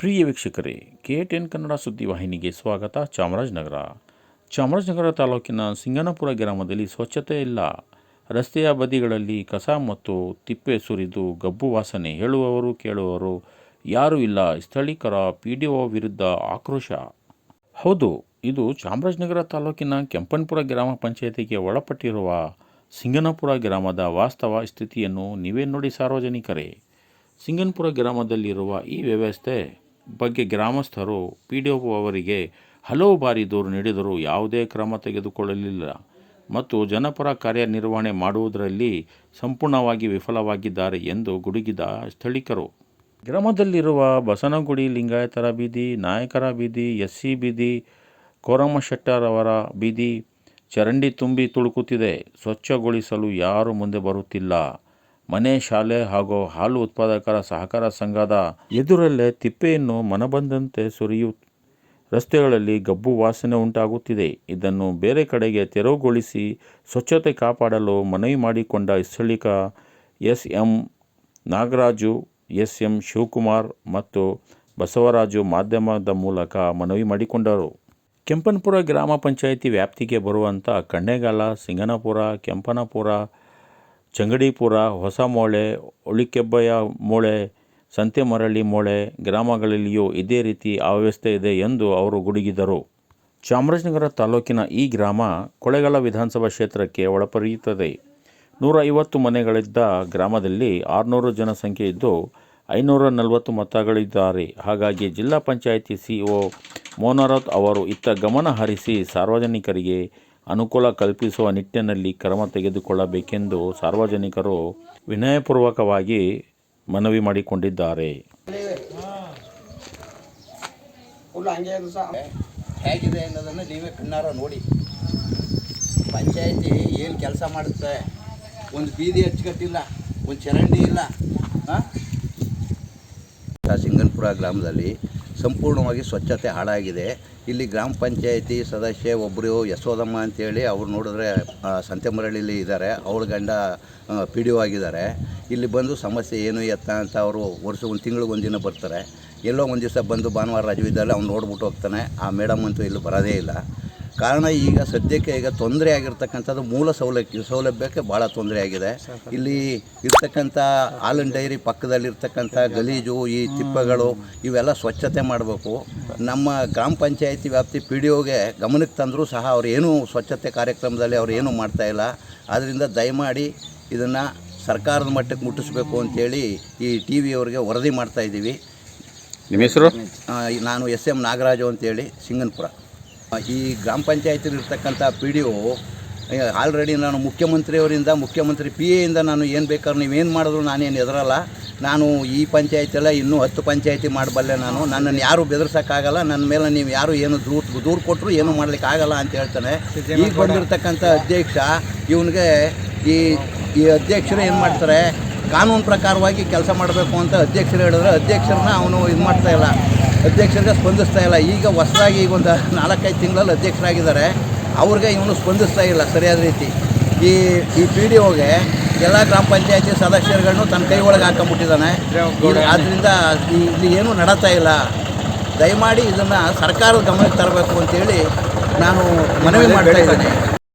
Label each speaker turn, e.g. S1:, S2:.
S1: ಪ್ರಿಯ ವೀಕ್ಷಕರೇ, K ten Kannada ಸುದ್ದಿವಾಹಿನಿಗೆ ಸ್ವಾಗತ. ಚಾಮರಾಜನಗರ. ಚಾಮರಾಜನಗರ ತಾಲೂಕಿನ ಸಿಂಗನಪುರ ಗ್ರಾಮದಲ್ಲಿ ಸ್ವಚ್ಛತೆ ಇಲ್ಲ. ರಸ್ತೆಯ ಬದಿಗಳಲ್ಲಿ ಕಸ ಮತ್ತು ತಿಪ್ಪೆ ಸುರಿದು ಗಬ್ಬು ವಾಸನೆ ಹೇಳುವವರು ಕೇಳುವವರು ಯಾರೂ ಇಲ್ಲ. ಸ್ಥಳೀಕರ ಪಿ ಡಿ ಒ ವಿರುದ್ಧ ಆಕ್ರೋಶ. ಹೌದು, ಇದು ಚಾಮರಾಜನಗರ ತಾಲೂಕಿನ ಕೆಂಪನ್ಪುರ ಗ್ರಾಮ ಪಂಚಾಯತಿಗೆ ಒಳಪಟ್ಟಿರುವ ಸಿಂಗನಪುರ ಗ್ರಾಮದ ವಾಸ್ತವ ಸ್ಥಿತಿಯನ್ನು ನೀವೇ ನೋಡಿ, ಸಾರ್ವಜನಿಕರೇ. ಸಿಂಗನ್ಪುರ ಗ್ರಾಮದಲ್ಲಿರುವ ಈ ವ್ಯವಸ್ಥೆ ಬಗ್ಗೆ ಗ್ರಾಮಸ್ಥರು ಪಿ ಡಿ ಒ ಅವರಿಗೆ ಹಲವು ಬಾರಿ ದೂರು ನೀಡಿದರೂ ಯಾವುದೇ ಕ್ರಮ ತೆಗೆದುಕೊಳ್ಳಲಿಲ್ಲ ಮತ್ತು ಜನಪರ ಕಾರ್ಯನಿರ್ವಹಣೆ ಮಾಡುವುದರಲ್ಲಿ ಸಂಪೂರ್ಣವಾಗಿ ವಿಫಲವಾಗಿದ್ದಾರೆ ಎಂದು ಗುಡುಗಿದ ಸ್ಥಳೀಕರು. ಗ್ರಾಮದಲ್ಲಿರುವ ಬಸನಗುಡಿ ಲಿಂಗಾಯತರ ಬೀದಿ, ನಾಯಕರ ಬೀದಿ ಎಸ್ ಸಿ ಬೀದಿ ಕೋರಮ್ಮ ಶೆಟ್ಟರವರ ಬೀದಿ, ಚರಂಡಿ ತುಂಬಿ ತುಳುಕುತ್ತಿದೆ. ಸ್ವಚ್ಛಗೊಳಿಸಲು ಯಾರೂ ಮುಂದೆ ಬರುತ್ತಿಲ್ಲ. ಮನೆ, ಶಾಲೆ ಹಾಗೂ ಹಾಲು ಉತ್ಪಾದಕರ ಸಹಕಾರ ಸಂಘದ ಎದುರಲ್ಲೇ ತಿಪ್ಪೆಯನ್ನು ಮನಬಂದಂತೆ ಸುರಿಯು, ರಸ್ತೆಗಳಲ್ಲಿ ಗಬ್ಬು ವಾಸನೆ ಉಂಟಾಗುತ್ತಿದೆ. ಇದನ್ನು ಬೇರೆ ಕಡೆಗೆ ತೆರವುಗೊಳಿಸಿ ಸ್ವಚ್ಛತೆ ಕಾಪಾಡಲು ಮನವಿ ಮಾಡಿಕೊಂಡ ಸ್ಥಳೀಕ S M Nagaraju S M Shivakumar ಮತ್ತು ಬಸವರಾಜು ಮಾಧ್ಯಮದ ಮೂಲಕ ಮನವಿ ಮಾಡಿಕೊಂಡರು. ಕೆಂಪನಪುರ ಗ್ರಾಮ ಪಂಚಾಯಿತಿ ವ್ಯಾಪ್ತಿಗೆ ಬರುವಂಥ ಕಣ್ಣೇಗಾಲ, ಸಿಂಗನಪುರ, ಕೆಂಪನಪುರ ಚಂಗಡಿಪುರ ಹೊಸಮೋಳೆ ಒಳಿಕೆಬ್ಬಯ್ಯ ಮೋಳೆ ಸಂತೆಮರಳಿ ಮೋಳೆ ಗ್ರಾಮಗಳಲ್ಲಿಯೂ ಇದೇ ರೀತಿ ಅವ್ಯವಸ್ಥೆ ಇದೆ ಎಂದು ಅವರು ಗುಡುಗಿದರು. ಚಾಮರಾಜನಗರ ತಾಲೂಕಿನ ಈ ಗ್ರಾಮ ಕೊಳ್ಳೇಗಾಲ ವಿಧಾನಸಭಾ ಕ್ಷೇತ್ರಕ್ಕೆ ಒಳಪರಿಯುತ್ತದೆ. ನೂರ ಐವತ್ತು ಮನೆಗಳಿದ್ದ ಗ್ರಾಮದಲ್ಲಿ ಆರುನೂರು ಜನಸಂಖ್ಯೆ ಇದ್ದು, ಐನೂರ ನಲವತ್ತು ಮತಗಳಿದ್ದಾರೆ. ಹಾಗಾಗಿ ಜಿಲ್ಲಾ ಪಂಚಾಯಿತಿ ಸಿಇಒ ಮೋನರತ್ ಅವರು ಇತ್ತ ಗಮನ ಹರಿಸಿ ಸಾರ್ವಜನಿಕರಿಗೆ ಅನುಕೂಲ ಕಲ್ಪಿಸುವ ನಿಟ್ಟಿನಲ್ಲಿ ಕ್ರಮ ತೆಗೆದುಕೊಳ್ಳಬೇಕೆಂದು ಸಾರ್ವಜನಿಕರು ವಿನಯಪೂರ್ವಕವಾಗಿ ಮನವಿ ಮಾಡಿಕೊಂಡಿದ್ದಾರೆ.
S2: ಹೇಗಿದೆ ಅನ್ನೋದನ್ನು ನೀವೇ ಕಣ್ಣಾರ ನೋಡಿ. ಪಂಚಾಯಿತಿ ಏನು ಕೆಲಸ ಮಾಡುತ್ತೆ? ಒಂದು ಬೀದಿ ಹಚ್ಚಿಕಟ್ಟಿಲ್ಲ ಒಂದು ಚರಂಡಿ ಇಲ್ಲ ಹಾಂ? ಸಿಂಗನ್ಪುರ ಗ್ರಾಮದಲ್ಲಿ ಸಂಪೂರ್ಣವಾಗಿ ಸ್ವಚ್ಛತೆ ಹಾಳಾಗಿದೆ. ಇಲ್ಲಿ ಗ್ರಾಮ ಪಂಚಾಯಿತಿ ಸದಸ್ಯೆ ಒಬ್ಬರು ಯಶೋದಮ್ಮ ಅಂತೇಳಿ ಅವ್ರು ನೋಡಿದ್ರೆ ಸಂತೆ ಸಂತೆಮರಳಿಲಿ ಇದ್ದಾರೆ. ಅವ್ಳ ಗಂಡ ಪಿ ಡಿ ಒ ಆಗಿದ್ದಾರೆ. ಇಲ್ಲಿ ಬಂದು ಸಮಸ್ಯೆ ಏನು, ಎತ್ತ ಅಂತ ಅವರು ವರ್ಷ, ಒಂದು ತಿಂಗಳಿಗೆ ಒಂದಿನ ಬರ್ತಾರೆ. ಎಲ್ಲೋ ಒಂದು ದಿವಸ ಬಂದು ಭಾನುವಾರ ರಜವಿದ್ದಲ್ಲಿ ಅವ್ನು ನೋಡ್ಬಿಟ್ಟು ಹೋಗ್ತಾನೆ. ಆ ಮೇಡಮ್ ಅಂತೂ ಇಲ್ಲಿ ಬರೋದೇ ಇಲ್ಲ. ಕಾರಣ ಈಗ ಸದ್ಯಕ್ಕೆ ಈಗ ತೊಂದರೆ ಆಗಿರ್ತಕ್ಕಂಥದ್ದು ಮೂಲ ಸೌಲಭ್ಯ ಸೌಲಭ್ಯಕ್ಕೆ ಭಾಳ ತೊಂದರೆ ಆಗಿದೆ. ಇಲ್ಲಿ ಇರ್ತಕ್ಕಂಥ ಹಾಲಿನ ಡೈರಿ ಪಕ್ಕದಲ್ಲಿರ್ತಕ್ಕಂಥ ಗಲೀಜು ಈ ತಿಪ್ಪೆಗಳು ಇವೆಲ್ಲ ಸ್ವಚ್ಛತೆ ಮಾಡಬೇಕು. ನಮ್ಮ ಗ್ರಾಮ ಪಂಚಾಯತಿ ವ್ಯಾಪ್ತಿ ಪಿ ಡಿ ಒಗೆ ಗಮನಕ್ಕೆ ತಂದರೂ ಸಹ ಅವ್ರು ಏನೂ ಸ್ವಚ್ಛತೆ ಕಾರ್ಯಕ್ರಮದಲ್ಲಿ ಅವ್ರು ಏನೂ ಮಾಡ್ತಾಯಿಲ್ಲ ಆದ್ದರಿಂದ ದಯಮಾಡಿ ಇದನ್ನು ಸರ್ಕಾರದ ಮಟ್ಟಕ್ಕೆ ಮುಟ್ಟಿಸ್ಬೇಕು ಅಂತೇಳಿ ಈ ಟಿ ವಿಯವರಿಗೆ ವರದಿ ಮಾಡ್ತಾಯಿದ್ದೀವಿ
S1: ನಿಮ್ಮ ಹೆಸರು?
S2: ನಾನು ಎಸ್ ಎಂ ನಾಗರಾಜು ಅಂತೇಳಿ ಸಿಂಗನ್ಪುರ. ಈ ಗ್ರಾಮ ಪಂಚಾಯತಿಲಿರ್ತಕ್ಕಂಥ ಪಿ ಡಿ ಒ ಆಲ್ರೆಡಿ ನಾನು ಮುಖ್ಯಮಂತ್ರಿಯವರಿಂದ ಮುಖ್ಯಮಂತ್ರಿ ಪಿ ಎಯಿಂದ ನಾನು ಏನು ಬೇಕಾದ್ರೂ ನೀವೇನು ಮಾಡಿದ್ರು ನಾನೇನು ಹೆದರಲ್ಲ. ನಾನು ಈ ಪಂಚಾಯತಿ ಎಲ್ಲ ಇನ್ನೂ ಹತ್ತು ಪಂಚಾಯತಿ ಮಾಡಬಲ್ಲೆ ನಾನು. ನನ್ನನ್ನು ಯಾರು ಬೆದರ್ಸೋಕ್ಕಾಗಲ್ಲ. ನನ್ನ ಮೇಲೆ ನೀವು ಯಾರು ಏನು ದೂರು ದೂರು ಕೊಟ್ಟರು ಏನೂ ಮಾಡ್ಲಿಕ್ಕೆ ಆಗಲ್ಲ ಅಂತ ಹೇಳ್ತಾನೆ. ಈಗ ಬಂದಿರತಕ್ಕಂಥ ಅಧ್ಯಕ್ಷ ಇವನಿಗೆ ಈ ಈ ಅಧ್ಯಕ್ಷರು ಏನು ಮಾಡ್ತಾರೆ? ಕಾನೂನು ಪ್ರಕಾರವಾಗಿ ಕೆಲಸ ಮಾಡಬೇಕು ಅಂತ ಅಧ್ಯಕ್ಷರು ಹೇಳಿದ್ರೆ ಅಧ್ಯಕ್ಷರನ್ನ ಅವನು ಇದು ಮಾಡ್ತಾ ಇಲ್ಲ. ಅಧ್ಯಕ್ಷರಿಗೆ ಸ್ಪಂದಿಸ್ತಾ ಇಲ್ಲ. ಈಗ ಹೊಸದಾಗಿ ಈಗ ಒಂದು ನಾಲ್ಕೈದು ತಿಂಗಳಲ್ಲಿ ಅಧ್ಯಕ್ಷರಾಗಿದ್ದಾರೆ. ಅವ್ರಿಗೆ ಇವನು ಸ್ಪಂದಿಸ್ತಾ ಇಲ್ಲ ಸರಿಯಾದ ರೀತಿ. ಈ ಈ ಪಿ ಡಿ ಒಗೆ ಎಲ್ಲ ಗ್ರಾಮ ಪಂಚಾಯತಿ ಸದಸ್ಯರುಗಳನ್ನು ತನ್ನ ಕೈ ಒಳಗೆ ಹಾಕೊಂಬಿಟ್ಟಿದ್ದಾನೆ ಆದ್ದರಿಂದ ಇಲ್ಲಿ ಏನೂ ನಡತಾ ಇಲ್ಲ. ದಯಮಾಡಿ ಇದನ್ನು ಸರ್ಕಾರದ ಗಮನಕ್ಕೆ ತರಬೇಕು ಅಂತೇಳಿ ನಾನು ಮನವಿ ಮಾಡ್ತಾ ಇದ್ದೇನೆ.